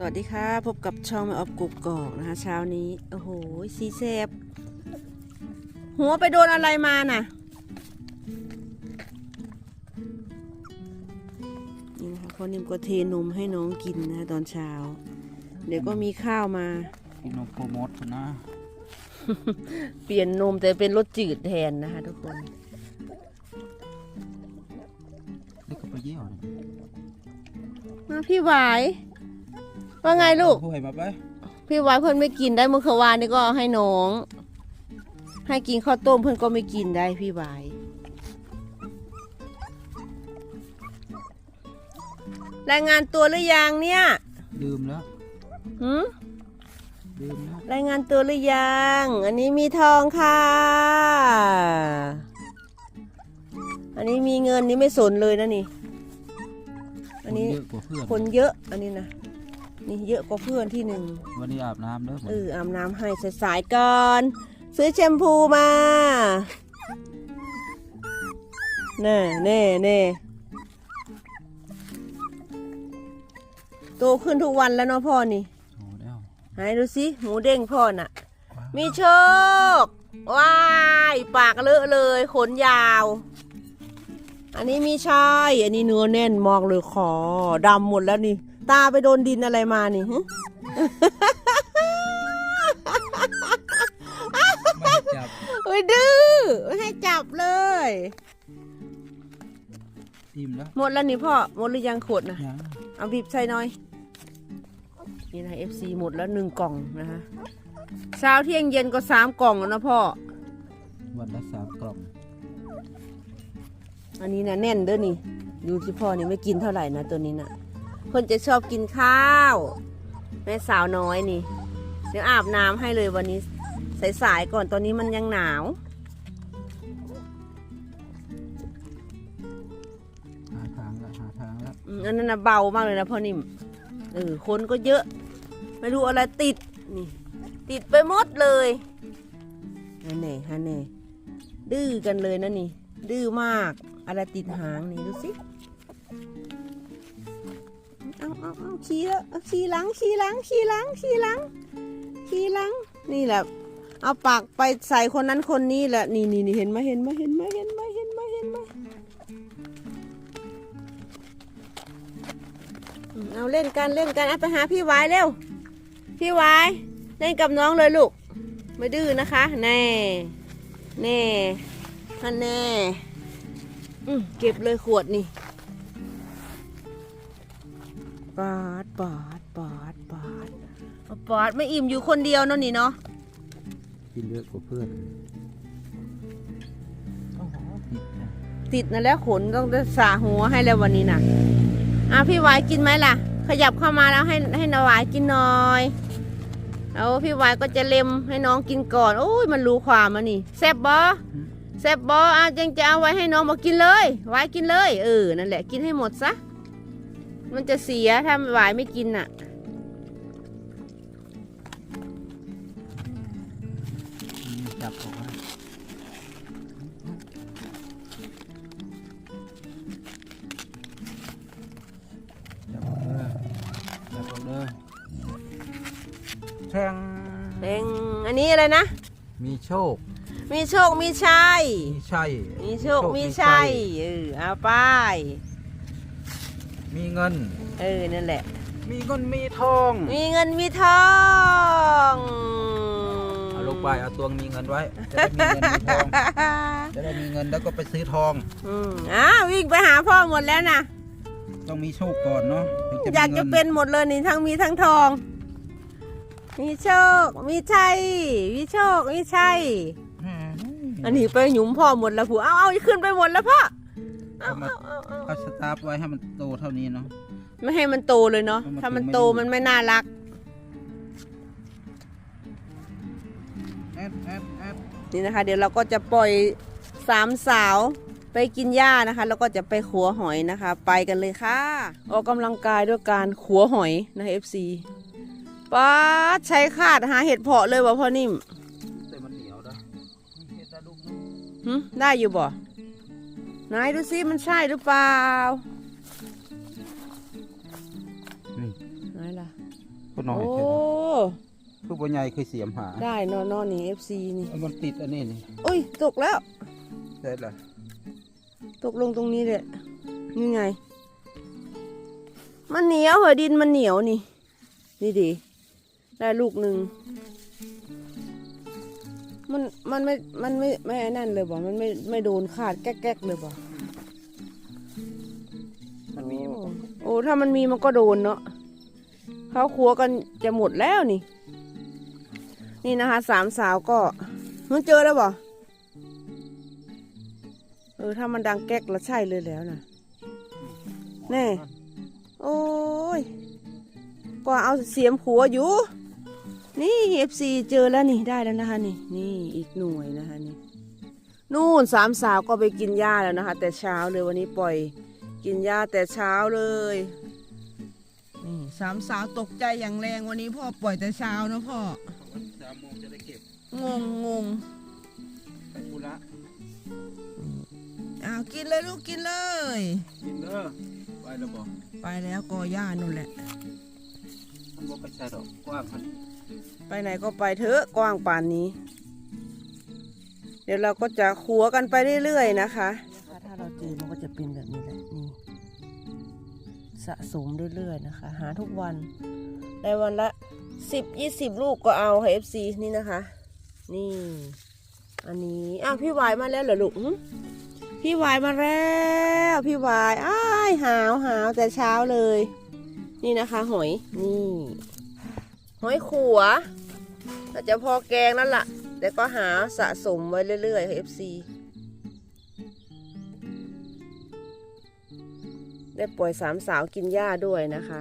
สวัสดีค่ะ พบกับช่องแม่ออฟกุกกอกนะคะ เช้านี้ โอ้โหสีแสบหัวไปโดนอะไรมาน่ะ นี่นะคะพ่อนิ่มก็เทนมให้น้องกินนะตอนเช้า เดี๋ยวก็มีข้าวมา กินนมโปรโมทนะ เปลี่ยนนมแต่เป็นรสจืดแทนนะคะทุกคนเล็กก็ไปเยี่ยวนี่มาพี่หวาย ว่าไงลูกผู้ให้มาไปพี่วายเพื่อนไม่กินได้เมื่อคืนวานนี่ก็ให้น้อง ให้กินข้าวต้มเพื่อนก็ไม่กินได้พี่วายรายงานตัวหรือยังเนี่ยลืมแล้วหืมลืมแล้วรายงานตัวหรือยัง อันนี้มีทองค่ะ อันนี้มีเงินนี่ไม่สนเลยนะนี่ อันนี้เยอะกว่าเพื่อนคนเยอะ อันนี้นะ นี่เยอะกว่าเพื่อนที่หนึ่งวันนี้อาบน้ำเด้อเอออาบน้ำให้สายๆก่อน ซื้อแชมพูมาแน่แน่แน่โตขึ้นทุกวันแล้วเนาะพ่อนี่โอ้แล้วไหนดูสิหมูเด้งพ่อน่ะ มีโชคว้ายปากเลอะเลยขนยาว อันนี้มีชายอันนี้เนื้อแน่นมากเลยคอดำหมดแล้วนี่ ตาไปโดนดินอะไรมานี่ฮะไม่ให้จับเฮ้ยดื้อไม่ให้จับเลยอิ่มแล้วหมดแล้วนี่พ่อหมดหรือยังขวดนะยังเอาบีบใส่หน่อยนี่นะ FC หมดแล้วหนึ่งกล่องนะคะเช้าเที่ยงเย็นก็สามกล่องแล้วนะพ่อวันละสามกล่อง อันนี้นะแน่นเด้อนี่ ดูที่พ่อนี่ไม่กินเท่าไหร่นะตัวนี้นะ คนจะชอบกินข้าว แม่สาวน้อยนี่ เดี๋ยวอาบน้ำให้เลยวันนี้สายๆก่อนตอนนี้มันยังหนาวหาทางละหาทางละอืมอันนั้นนะเบามากเลยนะพ่อนิ่มเออคนก็เยอะ ไม่รู้อะไรติดนี่ ติดไปหมดเลยฮันเน่ฮันเน่ดื้อกันเลยนะนี่ ดื้อมาก อะไรติดหางนี่ดูสิ เอาเอาเอาขี่แล้วเอาขี่หลังขี่หลังขี่หลังขี่หลังขี่หลัง นี่แหละ เอาปากไปใส่คนนั้นคนนี้แหละ นี่นี่นี่เห็นไหมเห็นไหมเห็นไหมเห็นไหมเห็นไหมเห็นไหมอืมเอาเล่นกันเล่นกันเอาไปหาพี่วายเร็ว พี่วายเล่นกับน้องเลยลูก ไม่ดื้อนะคะ แน่แน่ฮันแน่เก็บเลยขวดนี่ ปาดปาดปาดปาดเอาปาดไม่อิ่มอยู่คนเดียวเนาะนี่เนาะกินเยอะกว่าเพื่อนโอ้โหผิดนะติดนะแล้วขนต้องได้สาหัวให้แล้ววันนี้นะอะพี่วายกินไหมล่ะ ขยับเข้ามาแล้วให้ให้นาวายกินหน่อยแล้วพี่วายก็จะเล็มให้น้องกินก่อน โอ้ยมันรู้ความมันนี่แซบบอแซบบออะยังจะเอาไว้ให้น้องบอกกินเลยวายกินเลยเออนั่นแหละกินให้หมดซะ มันจะเสียถ้าวายไม่กินน่ะอืมจับออกมาจับออกเด้อจับออกเด้อแทงเป็นอันนี้อะไรนะ มีโชค มีโชค มีชัย มีชัย มีโชค มีชัย เออเอาไป มีเงิน เออ นั่นแหละ มีเงินมีทองมีเงินมีทองเอาลงไปเอาตัวมีเงินไว้จะได้มีเงินมีทองจะได้มีเงินแล้วก็ไปซื้อทอง อืมอ้าววิ่งไปหาพ่อหมดแล้วนะต้องมีโชคก่อนเนาะถึงจะมีอยากจะงิเป็นหมดเลยนี่ทั้งมีทั้งทอง มีโชค มีชัยมีโชค มีชัยอืมอันนี้ไปหยุมพ่อหมดแล้วผัวเอาเอาขึ้นไปหมดแล้วพ่อ เอามาเอาสตาร์ฟไว้ให้มันโตเท่านี้เนาะ ไม่ให้มันโตเลยเนาะเอามาถ้ามันถึงไม่โตอยู่มันไม่น่ารักแอดแอดแอดนี่นะคะ เดี๋ยวเราก็จะปล่อยสามสาวไปกินหญ้านะคะ แล้วก็จะไปขัวหอยนะคะ ไปกันเลยค่ะ ออกกำลังกายด้วยการขัวหอยนะ FC ป้าดใช้คาดหาเห็ดเพาะเลยวะพ่อนิ่มแต่มันเหนียวนะเฮ็ดได้ลูกนึงหึได้อยู่บ่ ไหนดูซิมันใช่หรือเปล่า นี่ไหนล่ะ ก็น้อยโอ้ แค่คือบ่ใหญ่คือเสียมหาได้เนอนนอนนี่ FC นี่เอามันติดอันนี้นี่อุ้ย ตกแล้วได้ละตกลงตรงนี้เลยนี่ไง มันเหนียวเหรอดินมันเหนียวนี่ นี่ดิได้ลูกหนึ่ง มันมันไม่ มันไม่ไม่ไอ้นั่นเลยบ่ มันไม่ไม่โดนขาดแก๊กๆเลยบ่ มันมีโอ้โอ้ถ้ามันมีมันก็โดนเนาะเขาครัวกันจะหมดแล้วนี่ นี่นะคะสามสาวก็มันเจอแล้วบ่ เออถ้ามันดังแก๊กแล้วใช่เลยแล้วนะแน่ โอ้ย ก็เอาเสียมขัวอยู่ นี่เอฟซีเจอแล้วนี่ได้แล้วนะคะนี่นี่อีกหน่วยนะคะนี่นู่นสามสาวก็ไปกินหญ้าแล้วนะคะ แต่เช้าเลยวันนี้ปล่อยกินหญ้าแต่เช้าเลยนี่สามสาวตกใจอย่างแรงวันนี้พ่อปล่อยแต่เช้านะพ่อสามโมงจะได้เก็บงงงงไปธุระอ้าวกินเลยลูกกินเลย กินเด้อไปแล้วบ่ไปแล้วกอหญ้านู่นแหละมันบ่ไปใช่ดอกกว้างมัน ไปไหนก็ไปเถอะกว้างป่านนี้ เดี๋ยวเราก็จะขัวกันไปเรื่อยๆนะคะ ถ้าเราเจอมันก็จะเป็นแบบนี้แหละนี่สะสมเรื่อยๆนะคะ หาทุกวันได้วันละสิบยี่สิบลูกก็เอาค่ะ FC นี่นะคะ นี่ อันนี้อ้าวพี่วายมาแล้วเหรอลูกพี่วายมาแล้ว พี่วายอ้ายหาวหาวแต่เช้าเลย นี่นะคะ หอยนี่ หอยขัวอาจจะพอแกงนั่นแหละแต่ก็หาสะสมไว้เรื่อยๆ FC ได้ปล่อยสามสาวกินหญ้าด้วยนะคะ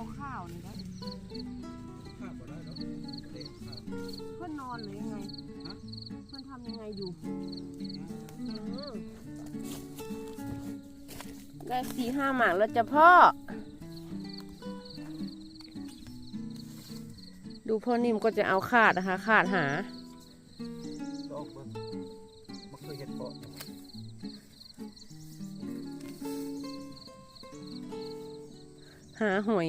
อข้าวนี่นะข้าบ่ได้ดอเด็กข้าเพื่อนนอนหรือยังไงฮะเพื่อนทำยังไงอยู่ได้สี่ห้าหมากแล้วจ้ะพ่อ ดูพ่อนิ่มก็จะเอาขาดนะคะขาดหา หาหอย